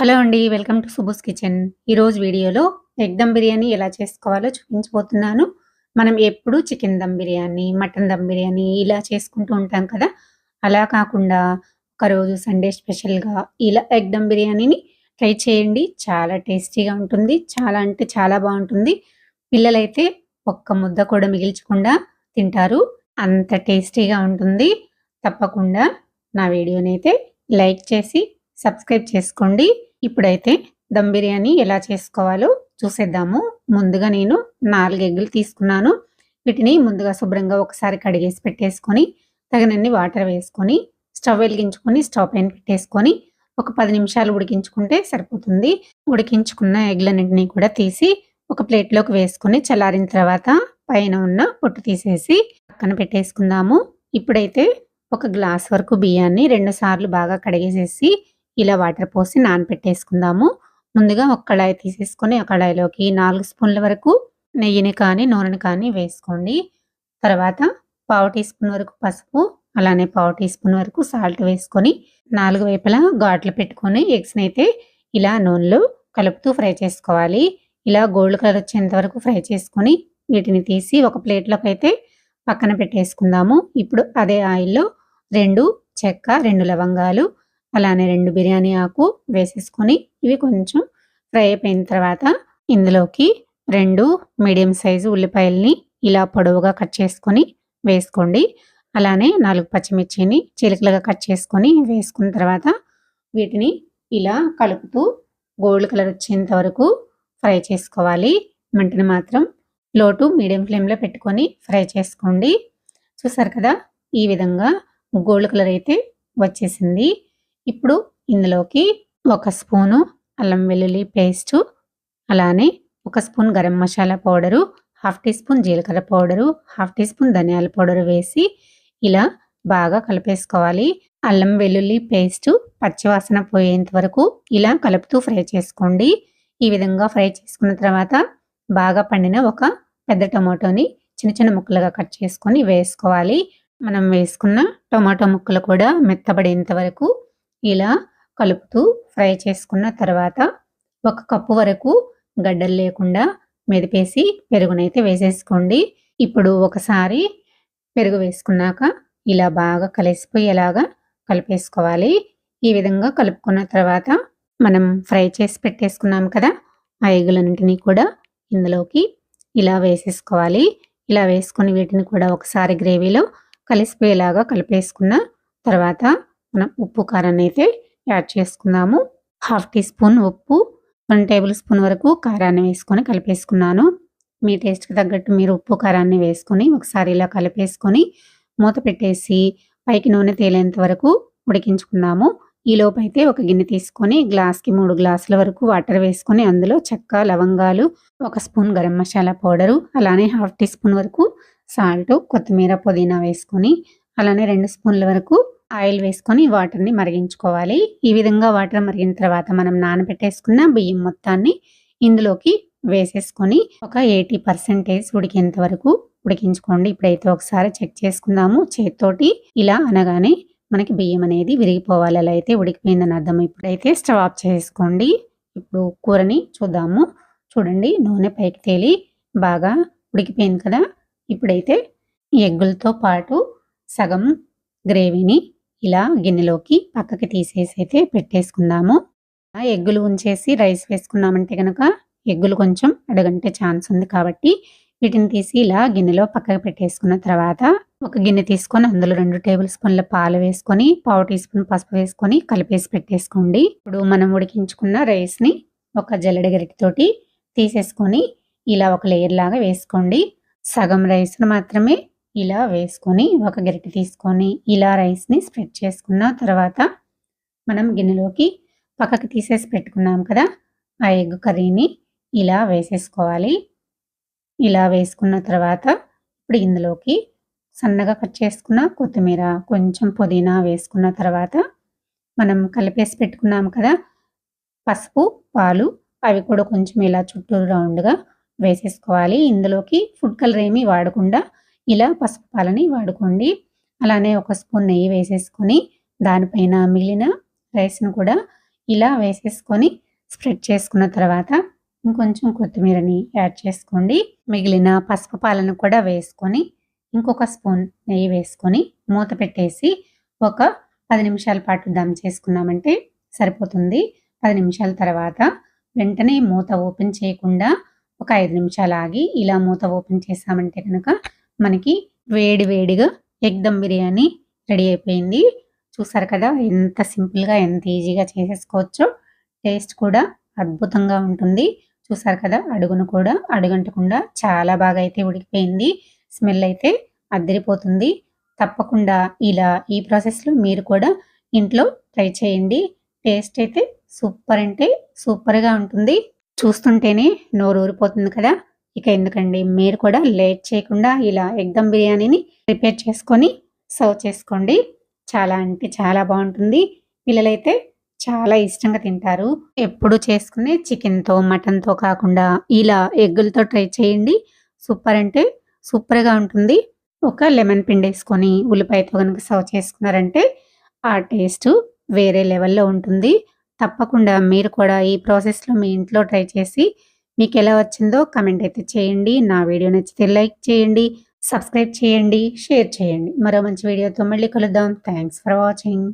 Hello అండి welcome to సుబుస్ kitchen. ఈరోజు వీడియోలో ఎగ్ దమ్ బిర్యానీ ఎలా చేసుకోవాలో చూపించబోతున్నాను. మనం ఎప్పుడు చికెన్ దమ్ బిర్యానీ మటన్ దమ్ బిర్యానీ ఇలా చేసుకుంటూ ఉంటాం కదా. అలా కాకుండా ఒకరోజు సండే స్పెషల్గా ఇలా ఎగ్ దమ్ బిర్యానీని ట్రై చేయండి. చాలా టేస్టీగా ఉంటుంది చాలా అంటే చాలా బాగుంటుంది. పిల్లలైతే ఒక్క ముద్ద కూడా మిగిల్చకుండా తింటారు. అంత టేస్టీగా ఉంటుంది. తప్పకుండా నా వీడియోనైతే లైక్ చేసి సబ్స్క్రైబ్ చేసుకోండి. ఇప్పుడైతే దమ్ బిర్యానీ ఎలా చేసుకోవాలో చూసేద్దాము. ముందుగా నేను నాలుగు ఎగ్గులు తీసుకున్నాను. వీటిని ముందుగా శుభ్రంగా ఒకసారి కడిగేసి పెట్టేసుకొని తగినన్ని వాటర్ వేసుకొని స్టవ్ వెలిగించుకొని స్టవ్ పైన పెట్టేసుకొని ఒక పది నిమిషాలు ఉడికించుకుంటే సరిపోతుంది. ఉడికించుకున్న ఎగ్లన్నింటినీ కూడా తీసి ఒక ప్లేట్లోకి వేసుకొని చల్లారిన తర్వాత పైన ఉన్న పొట్టు తీసేసి పక్కన పెట్టేసుకుందాము. ఇప్పుడైతే ఒక గ్లాస్ వరకు బియ్యాన్ని రెండు సార్లు బాగా కడిగేసేసి ఇలా వాటర్ పోసి నానపెట్టేసుకుందాము. ముందుగా ఒక కళాయి తీసేసుకొని ఆ కళాయిలోకి నాలుగు స్పూన్ల వరకు నెయ్యిని కానీ నూనెని కానీ వేసుకోండి. తర్వాత పావు టీ స్పూన్ వరకు పసుపు అలానే పావు టీ స్పూన్ వరకు సాల్ట్ వేసుకొని నాలుగు వైపులా ఘాట్లు పెట్టుకొని ఎగ్స్ని అయితే ఇలా నూనెలో కలుపుతూ ఫ్రై చేసుకోవాలి. ఇలా గోల్డ్ కలర్ వచ్చేంత వరకు ఫ్రై చేసుకొని వీటిని తీసి ఒక ప్లేట్లోకి అయితే పక్కన పెట్టేసుకుందాము. ఇప్పుడు అదే ఆయిల్లో రెండు చెక్క రెండు లవంగాలు అలానే రెండు బిర్యానీ ఆకు వేసేసుకొని ఇవి కొంచెం ఫ్రై అయిపోయిన తర్వాత ఇందులోకి రెండు మీడియం సైజు ఉల్లిపాయల్ని ఇలా పొడవుగా కట్ చేసుకొని వేసుకోండి. అలానే నాలుగు పచ్చిమిర్చిని చిలుకలుగా కట్ చేసుకొని వేసుకున్న తర్వాత వీటిని ఇలా కలుపుతూ గోల్డ్ కలర్ వచ్చేంత వరకు ఫ్రై చేసుకోవాలి. మంటని మాత్రం లోటు మీడియం ఫ్లేమ్లో పెట్టుకొని ఫ్రై చేసుకోండి. చూసారు కదా? ఈ విధంగా గోల్డ్ కలర్ అయితే వచ్చేసింది. ఇప్పుడు ఇందులోకి ఒక స్పూను అల్లం వెల్లుల్లి పేస్టు అలానే ఒక spoon garam masala powder half teaspoon జీలకర్ర పౌడరు హాఫ్ టీ స్పూన్ ధనియాల పౌడరు వేసి ఇలా బాగా కలిపేసుకోవాలి. అల్లం వెల్లుల్లి పేస్టు పచ్చివాసన పోయేంత వరకు ఇలా కలుపుతూ ఫ్రై చేసుకోండి. ఈ విధంగా ఫ్రై చేసుకున్న తర్వాత బాగా పండిన ఒక పెద్ద టొమాటోని చిన్న చిన్న ముక్కలుగా కట్ చేసుకొని వేసుకోవాలి. మనం వేసుకున్న టొమాటో ముక్కలు కూడా మెత్తబడేంత వరకు ఇలా కలుపుతూ ఫ్రై చేసుకున్న తర్వాత ఒక కప్పు వరకు గడ్డలు లేకుండా మెదిపేసి పెరుగునైతే వేసేసుకోండి. ఇప్పుడు ఒకసారి పెరుగు వేసుకున్నాక ఇలా బాగా కలిసిపోయేలాగా కలిపేసుకోవాలి. ఈ విధంగా కలుపుకున్న తర్వాత మనం ఫ్రై చేసి పెట్టేసుకున్నాం కదా ఆ ఎగులన్నింటినీ కూడా ఇందులోకి ఇలా వేసేసుకోవాలి. ఇలా వేసుకొని వీటిని కూడా ఒకసారి గ్రేవీలో కలిసిపోయేలాగా కలిపేసుకున్న తర్వాత మనం ఉప్పు కారాన్ని అయితే యాడ్ చేసుకుందాము హాఫ్ టీ స్పూన్ ఉప్పు వన్ టేబుల్ స్పూన్ వరకు కారాన్ని వేసుకొని కలిపేసుకున్నాను. మీ టేస్ట్కి తగ్గట్టు మీరు ఉప్పు కారాన్ని వేసుకొని ఒకసారి ఇలా కలిపేసుకొని మూత పెట్టేసి పైకి నూనె తేలేంత వరకు ఉడికించుకున్నాము. ఈ లోపైతే ఒక గిన్నె తీసుకొని గ్లాస్కి మూడు గ్లాసుల వరకు వాటర్ వేసుకొని అందులో చెక్క లవంగాలు ఒక స్పూన్ గరం మసాలా పౌడరు అలానే హాఫ్ టీ స్పూన్ వరకు సాల్ట్ కొత్తిమీర పుదీనా వేసుకొని అలానే రెండు స్పూన్ల వరకు ఆయిల్ వేసుకొని వాటర్ని మరిగించుకోవాలి. ఈ విధంగా వాటర్ మరిగిన తర్వాత మనం నానబెట్టేసుకున్న బియ్యం మొత్తాన్ని ఇందులోకి వేసేసుకొని ఒక ఎయిటీ పర్సెంటేజ్ ఉడికేంత వరకు ఉడికించుకోండి. ఇప్పుడైతే ఒకసారి చెక్ చేసుకుందాము. చేతితోటి ఇలా అనగానే మనకి బియ్యం అనేది విరిగిపోవాలి. అలా అయితే ఉడికిపోయిందని అర్థం. ఇప్పుడైతే స్టవ్ ఆఫ్ చేసుకోండి. ఇప్పుడు కూరని చూద్దాము. చూడండి నూనె పైకి తేలి బాగా ఉడికిపోయింది కదా. ఇప్పుడైతే ఎగ్గులతో పాటు సగం గ్రేవీని ఇలా గిన్నెలోకి పక్కకి తీసేసి అయితే పెట్టేసుకుందాము. ఎగ్గులు ఉంచేసి రైస్ వేసుకున్నామంటే కనుక ఎగ్గులు కొంచెం అడగంటే ఛాన్స్ ఉంది కాబట్టి వీటిని తీసి ఇలా గిన్నెలో పక్కకు పెట్టేసుకున్న తర్వాత ఒక గిన్నె తీసుకొని అందులో రెండు టేబుల్ స్పూన్ల పాలు వేసుకొని పావు టీ స్పూన్ పసుపు వేసుకొని కలిపేసి పెట్టేసుకోండి. ఇప్పుడు మనం ఉడికించుకున్న రైస్ని ఒక జల్లెడ గరిటితోటి తీసేసుకొని ఇలా ఒక లేయర్ లాగా వేసుకోండి. సగం రైస్ను మాత్రమే ఇలా వేసుకొని ఒక గరిటె తీసుకొని ఇలా రైస్ని స్ప్రెడ్ చేసుకున్న తర్వాత మనం గిన్నెలోకి పక్కకి తీసేసి పెట్టుకున్నాం కదా ఆ ఎగ్ కర్రీని ఇలా వేసేసుకోవాలి. ఇలా వేసుకున్న తర్వాత ఇప్పుడు ఇందులోకి సన్నగా కట్ చేసుకున్న కొత్తిమీర కొంచెం పుదీనా వేసుకున్న తర్వాత మనం కలిపేసి పెట్టుకున్నాం కదా పసుపు పాలు అవి కూడా కొంచెం ఇలా చుట్టూ రౌండ్గా వేసేసుకోవాలి. ఇందులోకి ఫుడ్ కలర్ ఏమీ వాడకుండా ఇలా పసుపు పాలని వాడుకోండి. అలానే ఒక స్పూన్ నెయ్యి వేసేసుకొని దానిపైన మిగిలిన రైస్ను కూడా ఇలా వేసేసుకొని స్ప్రెడ్ చేసుకున్న తర్వాత ఇంకొంచెం కొత్తిమీరని యాడ్ చేసుకోండి. మిగిలిన పసుపు పాలను కూడా వేసుకొని ఇంకొక స్పూన్ నెయ్యి వేసుకొని మూత పెట్టేసి ఒక పది నిమిషాల పాటు దమ్ చేసుకున్నామంటే సరిపోతుంది. పది నిమిషాల తర్వాత వెంటనే మూత ఓపెన్ చేయకుండా ఒక ఐదు నిమిషాలు ఆగి ఇలా మూత ఓపెన్ చేసామంటే కనుక మనకి వేడి వేడిగా ఎగ్ దమ్ బిర్యానీ రెడీ అయిపోయింది. చూసారు కదా ఎంత సింపుల్గా ఎంత ఈజీగా చేసేసుకోవచ్చో. టేస్ట్ కూడా అద్భుతంగా ఉంటుంది. చూసారు కదా అడుగును కూడా అడుగంటకుండా చాలా బాగా అయితే ఉడికిపోయింది. స్మెల్ అయితే అద్దరిపోతుంది. తప్పకుండా ఇలా ఈ ప్రాసెస్లో మీరు కూడా ఇంట్లో ట్రై చేయండి. టేస్ట్ అయితే సూపర్ అంటే సూపర్గా ఉంటుంది. చూస్తుంటేనే నోరు ఊరిపోతుంది కదా. ఇక ఎందుకండి? మీరు కూడా లేట్ చేయకుండా ఇలా ఎగ్దమ్ బిర్యానీని ప్రిపేర్ చేసుకొని సర్వ్ చేసుకోండి. చాలా అంటే చాలా బాగుంటుంది. పిల్లలైతే చాలా ఇష్టంగా తింటారు. ఎప్పుడు చేసుకునే చికెన్తో మటన్తో కాకుండా ఇలా ఎగ్గులతో ట్రై చేయండి. సూపర్ అంటే సూపర్గా ఉంటుంది. ఒక లెమన్ పిండి వేసుకొని ఉల్లిపాయతో కనుక సర్వ్ చేసుకున్నారంటే ఆ టేస్ట్ వేరే లెవెల్లో ఉంటుంది. తప్పకుండా మీరు కూడా ఈ ప్రాసెస్లో మీ ఇంట్లో ట్రై చేసి మీకు ఎలా వచ్చిందో కమెంట్ అయితే చేయండి. నా వీడియో నచ్చితే లైక్ చేయండి సబ్స్క్రైబ్ చేయండి షేర్ చేయండి. మరో మంచి వీడియోతో మళ్ళీ కలుద్దాం. Thanks for watching.